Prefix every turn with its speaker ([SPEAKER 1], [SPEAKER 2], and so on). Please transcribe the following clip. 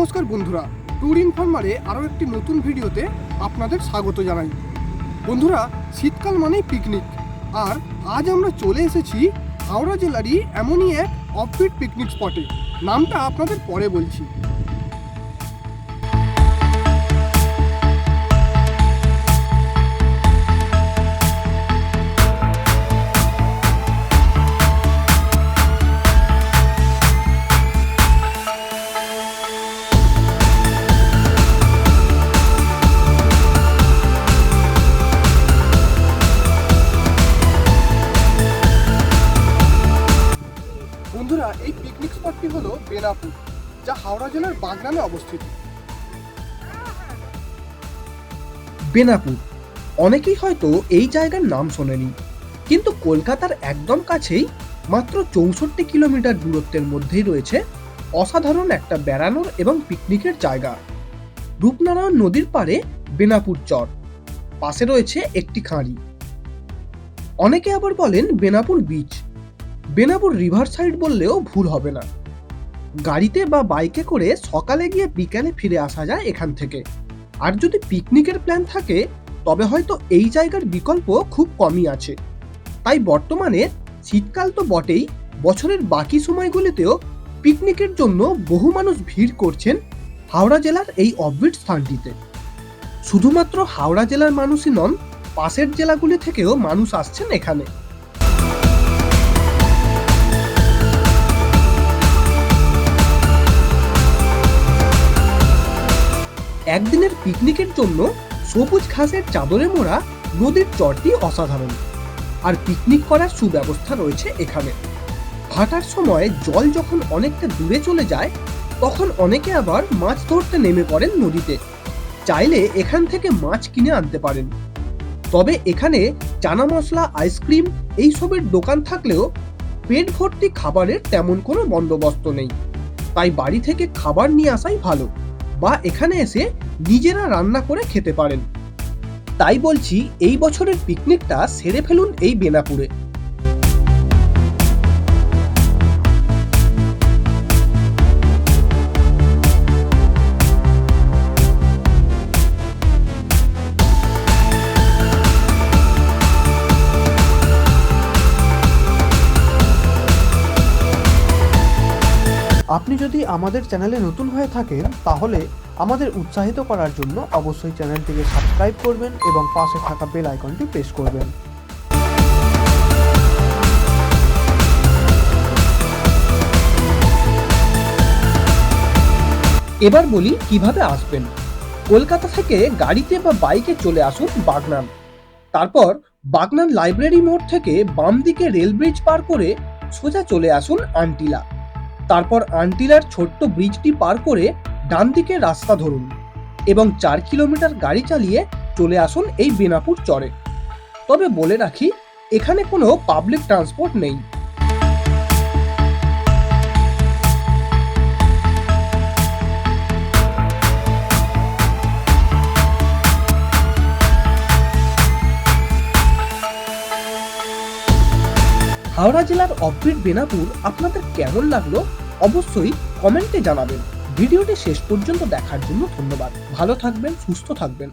[SPEAKER 1] নমস্কার বন্ধুরা, ট্যুর ইনফার্মারে আরও একটি নতুন ভিডিওতে আপনাদের স্বাগত জানাই। বন্ধুরা, শীতকাল মানেই পিকনিক আর আজ আমরা চলে এসেছি হাওড়া জেলারই এমনই এক অফবিট পিকনিক স্পটে নামটা আপনাদের পরে বলছি। স্পটটি হলো বেনাপুর, যা হাওড়া জেলার বাগনানে অবস্থিত।
[SPEAKER 2] বেনাপুর। অনেকেই হয়তো এই জায়গার নাম শোনেনি, কিন্তু কলকাতার একদম কাছেই মাত্র চৌষট্টি কিলোমিটার দূরত্বের মধ্যেই রয়েছে অসাধারণ একটা বেড়ানোর এবং পিকনিকের জায়গা। রূপনারায়ণ নদীর পাড়ে বেনাপুর চর, পাশে রয়েছে একটি খাঁড়ি। অনেকে আবার বলেন Benapur beach Benapur river side বললেও ভুল হবে না। গাড়িতে বা বাইকে করে সকালে গিয়ে বিকালে ফিরে আসা যায় এখান থেকে। আর যদি পিকনিকের প্ল্যান থাকে, তবে হয়তো এই জায়গার বিকল্প খুব কমই আছে। তাই বর্তমানে শীতকাল তো বটেই, বছরের বাকি সময়গুলিতেও পিকনিকের জন্য বহু মানুষ ভিড় করছেন হাওড়া জেলার এই অববিট স্থানটিতে। শুধুমাত্র হাওড়া জেলার মানুষই নন, পাশের জেলাগুলি থেকেও মানুষ আসছেন এখানে। একদিনের পিকনিকের জন্য সবুজ ঘাসের চাদরে মোড়া নদীর চরটি অসাধারণ। আর পিকনিক করার সুব্যবস্থা রয়েছে এখানে। ভাটার সময় জল যখন অনেকটা দূরে চলে যায়, তখন অনেকে আবার মাছ ধরতে নেমে পড়েন নদীতে। চাইলে এখান থেকে মাছ কিনে আনতে পারেন। তবে এখানে চানা মশলা, আইসক্রিম এইসবের দোকান থাকলেও পেট ভর্তি খাবারের তেমন কোনো বন্দোবস্ত নেই। তাই বাড়ি থেকে খাবার নিয়ে আসাই ভালো। বা এখানে এসে নিজেরা রান্না করে খেতে পারেন। তাই বলছি, এই বছরের পিকনিকটা সেরে ফেলুন এই বেনাপুরে।
[SPEAKER 3] আপনি যদি আমাদের চ্যানেলে নতুন হয়ে থাকেন, তাহলে আমাদের উৎসাহিত করার জন্য অবশ্যই চ্যানেলটিকে সাবস্ক্রাইব করবেন এবং পাশে থাকা বেল আইকনটি প্রেস করবেন।
[SPEAKER 2] এবার বলি কীভাবে আসবেন। কলকাতা থেকে গাড়িতে বা বাইকে চলে আসুন বাগনান। তারপর বাগনান লাইব্রেরি মোড় থেকে বাম দিকে রেল ব্রিজ পার করে সোজা চলে আসুন আন্টিলা। তারপর আন্টিলার ছোট্ট ব্রিজটি পার করে ডান দিকে রাস্তা ধরুন এবং চার কিলোমিটার গাড়ি চালিয়ে চলে আসুন এই বেনাপুর চরে। তবে বলে রাখি, এখানে কোনো পাবলিক ট্রান্সপোর্ট নেই। হাওড়া জেলার অফবিট বেনাপুর আপনাদের কেমন লাগল? অবশ্যই কমেন্টে জানাবেন। ভিডিওটি শেষ পর্যন্ত দেখার জন্য ধন্যবাদ। ভালো থাকবেন সুস্থ থাকবেন।